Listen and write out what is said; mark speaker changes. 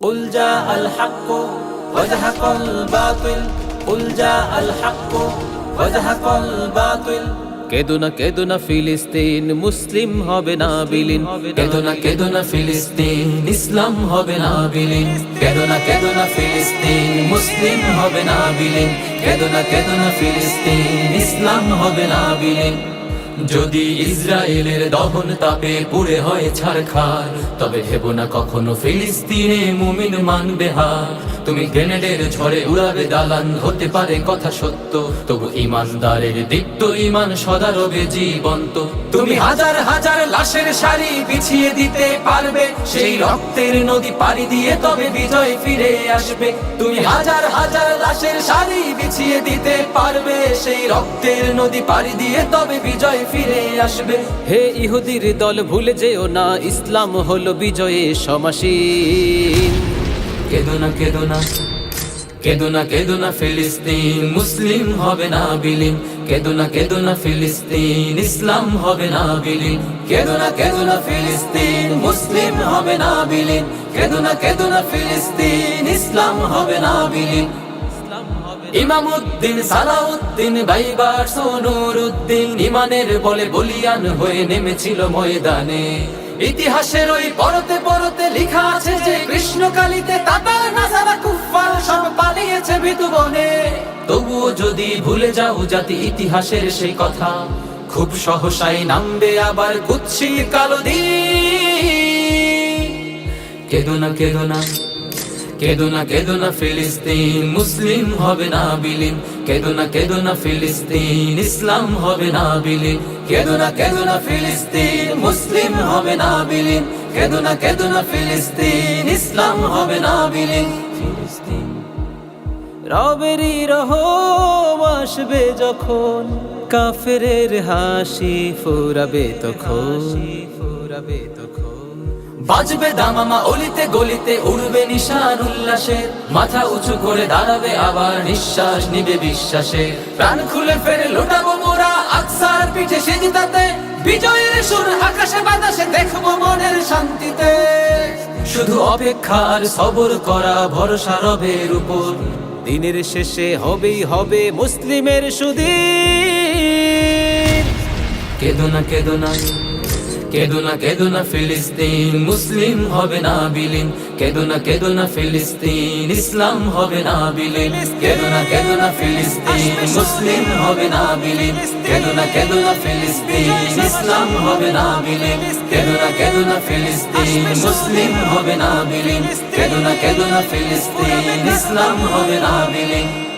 Speaker 1: قل جاء الحق وزهق الباطل قل جاء الحق وزهق الباطل
Speaker 2: কেদো না কেদো না ফিলিস্তিন মুসলিম হবে না বিলীন কেদো না কেদো না ফিলিস্তিন ইসলাম হবে না বিলীন কেদো না কেদো না ফিলিস্তিন মুসলিম হবে না বিলীন কেদো না কেদো না ফিলিস্তিন ইসলাম হবে না বিলীন যদি ইসরায়েলের দহন তাপে পুড়ে হয় ছারখার, তবে ভেব না কখনো ফিলিস্তিনে মুমিন মানবে হার। তুমি গ্রেনেডের ঝড়ে উড়াবে দালান, হতে পারে কথা সত্য, তবু ইমানদারের দীপ্ত ইমান সদা রবে জীবন্ত। তুমি হাজার হাজার লাশের সারি বিছিয়ে দিতে পারবে, সেই রক্তের নদী পাড়ি দিয়ে তবে বিজয় ফিরে আসবে। তুমি হাজার হাজার লাশের সারি বিছিয়ে দিতে পারবে, সেই রক্তের নদী পাড়ি দিয়ে তবে বিজয় ফিরে আসবে। হে ইহুদির দল ভুলে যেও না ইসলাম হলো বিজয়ে সমাসীন। কেদো না কেদো না কেদো না কেদো না ফিলিস্তিন মুসলিম হবে না বিলীন। কেদো না কেদো না ফিলিস্তিন ইসলাম হবে না বিলীন। কেদো না কেদো না ফিলিস্তিন মুসলিম হবে না বিলীন। কেদো না কেদো না ফিলিস্তিন ইসলাম হবে না বিলীন। ইমামউদ্দিন সালাউদ্দিন, বাইবার সোনুরউদ্দিন ইমানের বলে বলিয়ান হয়ে নেমেছিল ময়দানে। ইতিহাসের ওই পরতে পরতে লিখা আছে যে, কৃষ্ণকালীতে তাতার নাজারা তবুও যদি ভুলে যাও জাতি ইতিহাসের সেই কথা, খুব সহসাই নামবে আবার কুৎসির কালো দিন। কেদো না কেদো না। কেদো না কেদো না ফিলিস্তিন, মুসলিম হবে না বিলীন। কেদো না কেদো না ফিলিস্তিন, ইসলাম হবে না বিলীন। কেদো না কেদো না ফিলিস্তিন, মুসলিম হবে না বিলীন। কেদো না কেদো না ফিলিস্তিন, ইসলাম হবে না বিলীন। ফিলিস্তিন রবেরই রহম আসবে যখন, কাফেরের হাসি ফুরাবে তখন। ফুরাবে তখন। বাজবে দামামা অলিতে গলিতে, উড়বে নিশান উল্লাসে। মাথা উঁচু করে দাঁড়াবে আবার নিঃশ্বাস নিবে বিশ্বাসে। প্রাণ খুলে ফেরে লোটাবো মোরা আকসার পিঠে সেজিতাতে বিজয়ের সুর আকাশে বাতাসে দেখব মনের শান্তিতে। শুধু অপেক্ষা আর সবর করা ভরসা রবের উপর। দিনের শেষে হবেই হবে মুসলিমের সুদিন। কেদো না। কেদো না কেদো না কেদো না ফিলিস্তিন, মুসলিম হবে না বিলীন। কেদো না কেদো না ফিলিস্তিন, ইসলাম হবে না বিলীন। কেদো না কেদো না ফিলিস্তিন, মুসলিম হবে না বিলীন। কেদো না কেদো না ফিলিস্তিন, ইসলাম হবে না বিলীন। কেদো না কেদো না ফিলিস্তিন, মুসলিম হবে না বিলীন। কেদো না কেদো না ফিলিস্তিন, ইসলাম হবে না বিলীন।